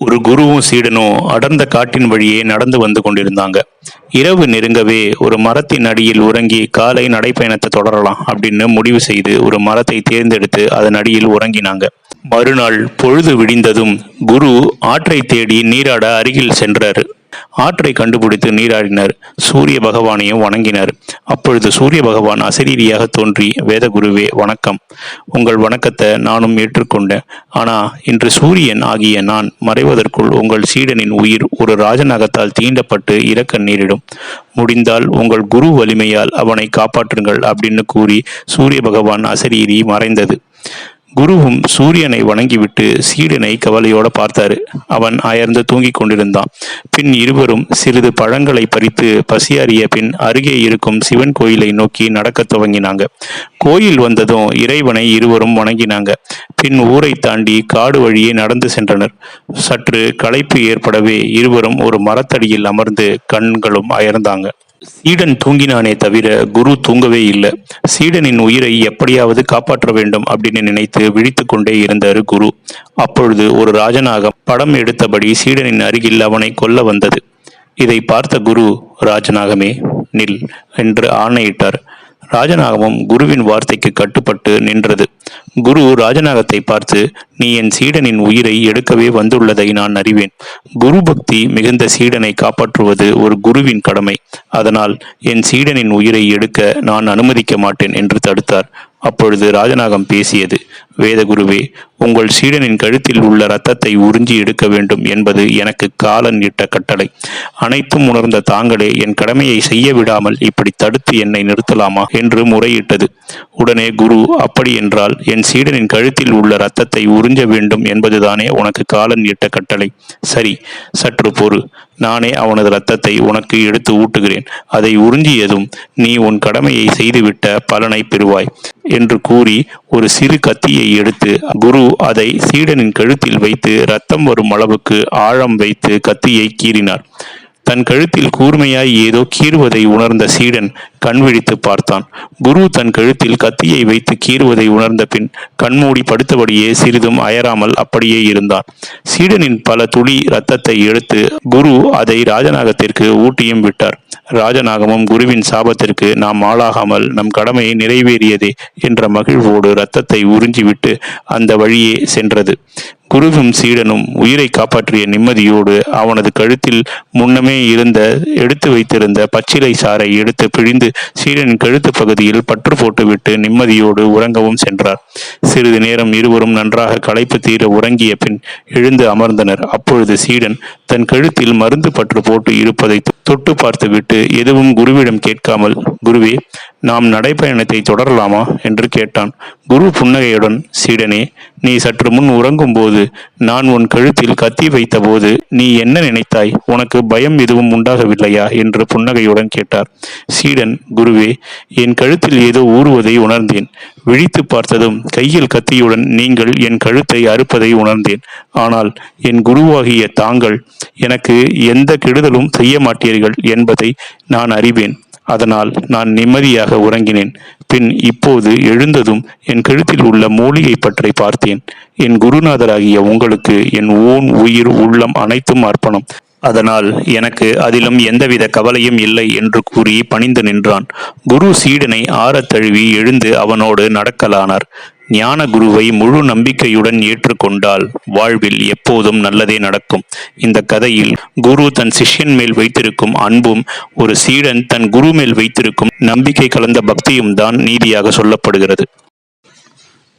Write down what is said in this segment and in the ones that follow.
ஒரு குருவும் சீடனும் அடர்ந்த காட்டின் வழியே நடந்து வந்து கொண்டிருந்தாங்க. இரவு நெருங்கவே ஒரு மரத்தின் அடியில் உறங்கி காலை நடைப்பயணத்தை தொடரலாம் அப்படின்னு முடிவு செய்து ஒரு மரத்தை தேர்ந்தெடுத்து அதன் அடியில் உறங்கினாங்க. மறுநாள் பொழுது விடிந்ததும் குரு ஆற்றை தேடி நீராட அருகில் சென்றார். ஆற்றை கண்டுபிடித்து நீராடினர். சூரிய பகவானையும் வணங்கினர். அப்பொழுது சூரிய பகவான் அசரீரியாக தோன்றி வேதகுருவே வணக்கம். உங்கள் வணக்கத்தை நானும் ஏற்றுக்கொண்டேன். ஆனா இன்று சூரியன் ஆகிய நான் மறைவதற்குள் உங்கள் சீடனின் உயிர் ஒரு ராஜநகத்தால் தீண்டப்பட்டு இறக்க நேரிடும். முடிந்தால் உங்கள் குரு வலிமையால் அவனை காப்பாற்றுங்கள் அப்படின்னு கூறி சூரிய பகவான் அசரீரி மறைந்தது. குருவும் சூரியனை வணங்கிவிட்டு சீடனை கவலையோட பார்த்தாரு. அவன் அயர்ந்து தூங்கிக் கொண்டிருந்தான். பின் இருவரும் சிறிது பழங்களை பறித்து பசியாறிய பின் அருகே இருக்கும் சிவன் கோயிலை நோக்கி நடக்கத் துவங்கினாங்க. கோயில் வந்ததும் இறைவனை இருவரும் வணங்கினாங்க. பின் ஊரை தாண்டி காடு வழியே நடந்து சென்றனர். சற்று களைப்பு ஏற்படவே இருவரும் ஒரு மரத்தடியில் அமர்ந்து கண்களும் அயர்ந்தாங்க. சீடன் தூங்கினானே தவிர குரு தூங்கவே இல்லை. சீடனின் உயிரை எப்படியாவது காப்பாற்ற வேண்டும் அப்படின்னு நினைத்து விழித்து கொண்டே இருந்தார் குரு. அப்பொழுது ஒரு ராஜனாக படம் எடுத்தபடி சீடனின் அருகில் அவனை கொல்ல வந்தது. இதை பார்த்த குரு ராஜநாகமே நில் என்று ஆணையிட்டார். ராஜநாகமும் குருவின் வார்த்தைக்கு கட்டுப்பட்டு நின்றது. குரு ராஜநாகத்தை பார்த்து நீ என் சீடனின் உயிரை எடுக்கவே வந்துள்ளதை நான் அறிவேன். குரு பக்தி மிகுந்த சீடனை காப்பாற்றுவது ஒரு குருவின் கடமை. அதனால் என் சீடனின் உயிரை எடுக்க நான் அனுமதிக்க மாட்டேன் என்று தடுத்தார். அப்பொழுது ராஜநாகம் பேசியது வேதகுருவே உங்கள் சீடனின் கழுத்தில் உள்ள இரத்தத்தை உறிஞ்சி எடுக்க வேண்டும் என்பது எனக்கு காலன் இட்ட கட்டளை. அனைத்தும் உணர்ந்த தாங்களே என் கடமையை செய்ய விடாமல் இப்படி தடுத்து என்னை நிறுத்தலாமா? என்று முறையிட்டது. உடனே குரு அப்படி என்றால் என் சீடனின் கழுத்தில் உள்ள இரத்தத்தை உறிஞ்ச வேண்டும் என்பதுதானே உனக்கு காலன் இட்ட கட்டளை. சரி சற்று பொறு. நானே அவனது இரத்தத்தை உனக்கு எடுத்து ஊட்டுகிறேன். அதை உறிஞ்சியதும் நீ உன் கடமையை செய்துவிட்ட பலனை பெறுவாய் என்று கூறி ஒரு சிறு கத்தியை எடுத்து குரு அதை சீடனின் கழுத்தில் வைத்து ரத்தம் வரும் அளவுக்கு ஆழம் வைத்து கத்தியை கீறினார். தன் கழுத்தில் கூர்மையாய் ஏதோ கீறுவதை உணர்ந்த சீடன் கண் விழித்து பார்த்தான். குரு தன் கழுத்தில் கத்தியை வைத்து கீறுவதை உணர்ந்த பின் கண்மூடி படுத்தபடியே சிறிதும் அயராமல் அப்படியே இருந்தான் சீடனின் பல துளி ரத்தத்தை எடுத்து குரு அதை ராஜநாகத்திற்கு ஊட்டியும் விட்டார். ராஜநாகமும் குருவின் சாபத்திற்கு நாம் ஆளாகாமல் நம் கடமையை நிறைவேறியதே என்ற மகிழ்வோடு இரத்தத்தை உறிஞ்சிவிட்டு அந்த வழியே சென்றது. குருவும் சீடனும் உயிரை காப்பாற்றிய நிம்மதியோடு அவனது கழுத்தில் முன்னமே இருந்த எடுத்து வைத்திருந்த பச்சிலை சாரை எடுத்து பிழிந்து சீடனின் கழுத்து பகுதியில் பற்று போட்டுவிட்டு நிம்மதியோடு உறங்கவும் சென்றார். சிறிது நேரம் இருவரும் நன்றாக களைப்பு தீர உறங்கிய பின் எழுந்து அமர்ந்தனர். அப்பொழுது சீடன் தன் கழுத்தில் மருந்து பற்று போட்டு இருப்பதை தொட்டு பார்த்துவிட்டு எதுவும் குருவிடம் கேட்காமல் குருவே நாம் நடைப்பயணத்தை தொடரலாமா? என்று கேட்டான். குரு புன்னகையுடன் சீடனே நீ சற்று முன் உறங்கும் போது நான் உன் கழுத்தில் கத்தி வைத்தபோது நீ என்ன நினைத்தாய்? உனக்கு பயம் எதுவும் உண்டாகவில்லையா? என்று புன்னகையுடன் கேட்டார். சீடன் குருவே என் கழுத்தில் ஏதோ ஊறுவதை உணர்ந்தேன். விழித்து பார்த்ததும் கையில் கத்தியுடன் நீங்கள் என் கழுத்தை அறுப்பதை உணர்ந்தேன். ஆனால் என் குருவாகிய தாங்கள் எனக்கு எந்த கெடுதலும் செய்ய மாட்டீர்கள் என்பதை நான் அறிவேன். அதனால் நான் நிம்மதியாக உறங்கினேன். பின் இப்போது எழுந்ததும் என் கழுத்தில் உள்ள மூலிகை பற்றை பார்த்தேன். என் குருநாதராகிய உங்களுக்கு என் ஓன் உயிர் உள்ளம் அனைத்தும் அர்ப்பணம். அதனால் எனக்கு அதிலும் எந்தவித கவலையும் இல்லை என்று கூறி பணிந்து நின்றான். குரு சீடனை ஆறத் தழுவி எழுந்து அவனோடு நடக்கலானார். ஞான குருவை முழு நம்பிக்கையுடன் ஏற்றுக்கொண்டால் வாழ்வில் எப்போதும் நல்லதே நடக்கும். இந்த கதையில் குரு தன் சிஷ்யன் மேல் வைத்திருக்கும் அன்பும் ஒரு சீடன் தன் குரு மேல் வைத்திருக்கும் நம்பிக்கை கலந்த பக்தியும் தான் நீதியாக சொல்லப்படுகிறது.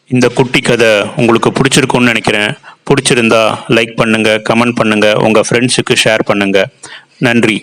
இந்த குட்டி கதை உங்களுக்கு பிடிச்சிருக்கும்னு நினைக்கிறேன். பிடிச்சிருந்தா லைக் பண்ணுங்க கமெண்ட் பண்ணுங்க உங்க ஃப்ரெண்ட்ஸுக்கு ஷேர் பண்ணுங்க. நன்றி.